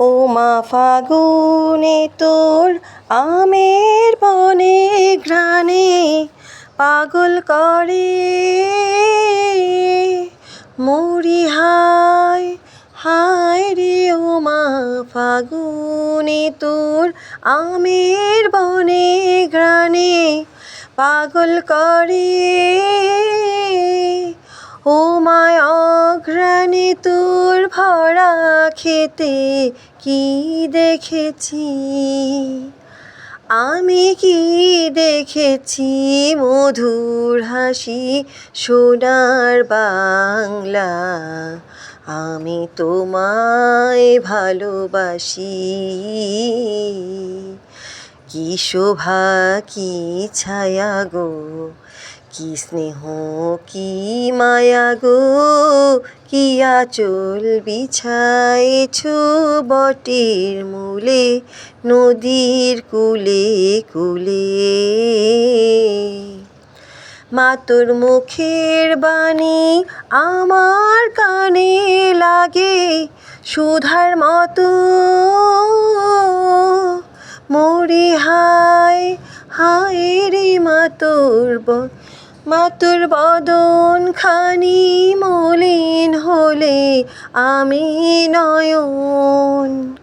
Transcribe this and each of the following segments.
ও মা ফাগুনে তোর আমের বনে ঘ্রাণে পাগল করে। মরি হায় হায় রে ও মা ফাগুনে তোর আমের বনে ঘ্রাণে পাগল করে। ও মায় অঘ্রাণে তোর ভরা খেতে কি দেখেছি? আমি কি দেখেছি? মধুর হাসি সোনার বাংলা। আমি তোমায় ভালোবাসি। কি শোভা, কি ছায়া গো। কি স্নেহ, কি মায়া গো, কি আচল বিছাইছ বটের মূলে, নদীর কূলে, কুলে। মা তোর মুখের বাণী আমার কানে লাগে, সুধার মতো মরি হায় হায় রে মা তোর ব- মা বদন খানি মলিন হলে আমি নয়ন।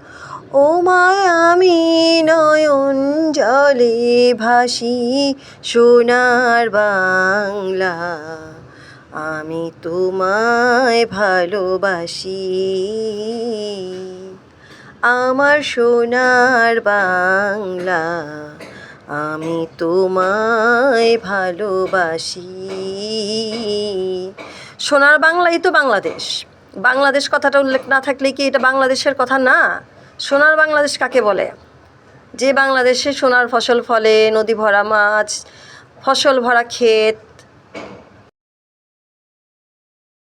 ও মায় আমি নয়ন জলে ভাসি সোনার বাংলা। আমি তোমায় ভালোবাসি। আমার সোনার বাংলা। আমি তোমায় ভালোবাসি। সোনার বাংলাই তো বাংলাদেশ। বাংলাদেশ কথাটা উল্লেখ না থাকলে কি এটা বাংলাদেশের কথা? না। সোনার বাংলাদেশ কাকে বলে? যে বাংলাদেশে সোনার ফসল ফলে নদী ভরা মাছ, ফসল ভরা ক্ষেত